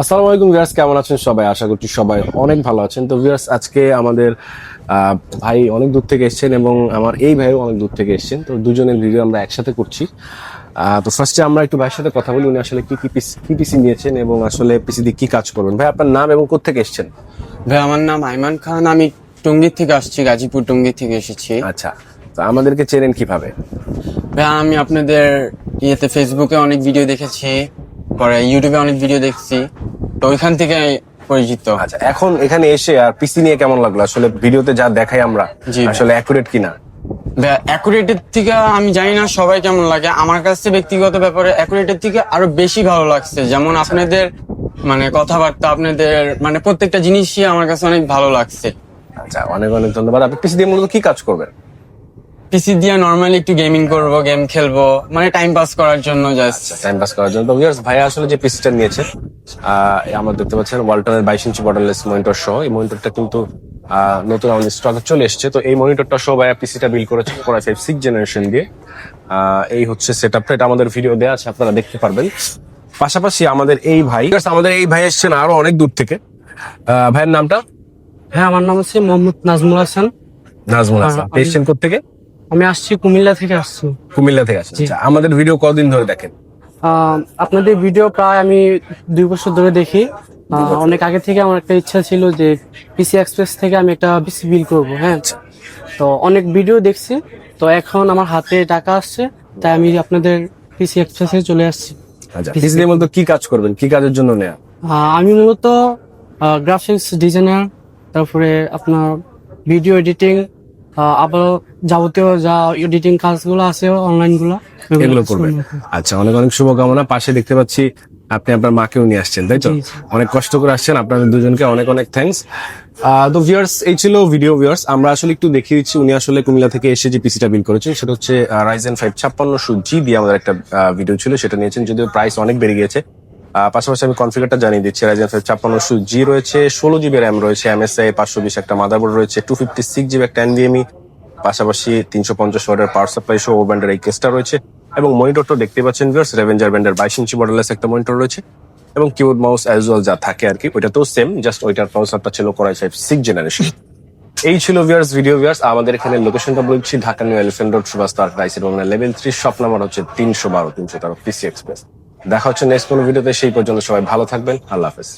আসসালামু আলাইকুম ভিউয়ার্স কেমন আছেন সবাই? আশা করছি সবাই অনেক ভালো আছেন। তো ভিউয়ার্স আজকে আমাদের ভাই অনেক দূর থেকে এসেছেন এবং আমার এই ভাইও অনেক দূর থেকে এসেছেন। তো দুজনের ভিডিও আমরা একসাথে করছি। তো ফার্স্টে আমরা একটু ভাইয়ের সাথে কথা বলি উনি আসলে কি কি পিস- কি পিসি নিয়েছেন এবং আসলে পিসি দিয়ে কি কাজ করবেন। ভাই আপনার নাম এবং কোথেকে এসেছেন? ভাই আমার নাম আইমান খান। আমি টঙ্গীর থেকে আসছি গাজীপুর টঙ্গীর থেকে এসেছি। আচ্ছা তো আমাদেরকে চেনেন কীভাবে? ভাই আমি আপনাদের ইয়েতে ফেসবুকে অনেক ভিডিও দেখেছি পরে ইউটিউবে অনেক ভিডিও দেখছি। তো ওইখান থেকে পরিচিত। আচ্ছা এখন এখানে এসে আর পিসি নিয়ে কেমন লাগল? আসলে ভিডিওতে যা দেখাই আমরা জি। আসলে অ্যাকুরেট কিনা? অ্যাকুরেটের থেকে আমি জানি না সবাই কেমন লাগে। আমার কাছে ব্যক্তিগত ব্যাপারে অ্যাকুরেটের থেকে আরও বেশি ভালো লাগছে। যেমন আপনাদের মানে কথাবার্তা আপনাদের মানে প্রত্যেকটা জিনিসই আমার কাছে অনেক ভালো লাগছে। আচ্ছা অনেক অনেক ধন্যবাদ। আপনি পিসি দিয়ে মূলত কি কাজ করবেন? পিসি দিয়ে নর্মালি একটু গেমিং করব গেম খেলব মানে টাইম পাস করার জন্য জাস্ট টাইম পাস করার জন্য। তো ভিউয়ার্স ভাই আসলে যে পিসিটা নিয়েছে আহ, আমরা দেখতে পাচ্ছেন ওয়ালটনের বাইশ ইঞ্চি বর্ডারলেস মনিটর সহ। এই মনিটরটা কিন্তু আহ, নতুন আমাদের স্টকে চলে এসেছে। তো এই মনিটরটা সহ ভাইয়া পিসিটা বিল করেছে কোরাই ফাইভ সিক্স জেনারেশন দিয়ে। আহ, এই হচ্ছে সেট আপটা এটা আমাদের ভিডিও দেওয়া আছে আপনারা দেখতে পারবেন। পাশাপাশি আমাদের এই ভাই আমাদের এই ভাই এসেছেন আরও অনেক দূর থেকে। আহ, ভাইয়ের নামটা? হ্যাঁ আমার নাম হচ্ছে মোহাম্মদ নাজমুল হাসান। নাজমুল হাসান। আমি- এসেছেন থেকে আমি আসছি কুমিল্লা থেকে আসছি। কুমিল্লা থেকে আসছি। আচ্ছা, আমাদের ভিডিও কতদিন ধরে দেখেন? আপনাদের ভিডিও প্রায় আমি দুই বছর ধরে দেখি। অনেক আগে থেকে আমার একটা ইচ্ছা ছিল যে পিসি এক্সপ্রেস থেকে আমি একটা পিসি বিল করব হ্যাঁ। তো অনেক ভিডিও দেখছি। তো এখন আমার হাতে টাকা আসছে তাই আমি আপনাদের পিসি এক্সপ্রেসে চলে আসছি। আচ্ছা পিসি মূলত কি কাজ করবেন? কি কাজের জন্য নেয়া? আমি মূলত গ্রাফিক্স ডিজাইনার তারপরে আপনার ভিডিও এডিটিং আবার যাবতীয় যা এডিটিং কাজগুলো আছে অনলাইনগুলো এগুলো করবেন। আচ্ছা অনেক অনেক শুভকামনা। পাশে দেখতে পাচ্ছি আপনি আপনার মাকেও নিয়ে আসছেন তাই তো। অনেক কষ্ট করে আসছেন আপনাদের দুজনকে অনেক অনেক থ্যাঙ্কস তো ভিউয়ার্স এই ছিল ভিডিও ভিউয়ার্স আমরা আসলে একটু দেখিয়ে দিচ্ছি উনি আসলে কুমিল্লা থেকে এসে যে পিসিটা বিল করেছেন সেটা হচ্ছে রাইজেন ফাইভ ছাপ্পান্নশো জি দিয়ে আমাদের একটা ভিডিও ছিল সেটা নিয়েছেন যদিও প্রাইস অনেক বেড়ে গিয়েছে। পাশাপাশি আমি কনফিগারটা জানিয়ে দিচ্ছি রাইজেন ফাইভ ছাপ্পান্নশো জি রয়েছে, ষোলো জিবি র্যাম রয়েছে এমএসআই পাঁচশো বিশ একটা মাদারবোর্ড রয়েছে টু ফিফটি সিক্স জিবি একটা এনভিএমই পাশাপাশি তিনশো পঞ্চাশ ওয়াটের পাওয়ার সাপ্লাই সহ ব্যান্ডের এই কেসটা রয়েছে, এবং মনিটরটা দেখতে পাচ্ছেন ভিউয়ার্স রেভেঞ্জার ব্যান্ডের বাইশ ইঞ্চি মডেলের একটা মনিটর রয়েছে, এবং কিবোর্ড মাউস অ্যাজ ওয়েল যা থাকে আর কি, ওইটাতেও সেম জাস্ট ওইটার প্রসেসরটা ছিল কোরাই ফাইভ সিক্স জেনারেশন এই ছিল ভিউয়ার্স ভিডিও ভিউয়ার্স আমাদের এখানে লোকেশনটা বলছি Dhaka New Elephant Road Subhash তার রাইসের লেভেল থ্রি শপ নাম্বার হচ্ছে তিনশো বারো, তিনশো তেরো পিসি এক্সপ্রেস দেখা হচ্ছে নেক্সট কোনো ভিডিওতে সেই পর্যন্ত সবাই ভালো থাকবেন। আল্লাহ হাফেজ।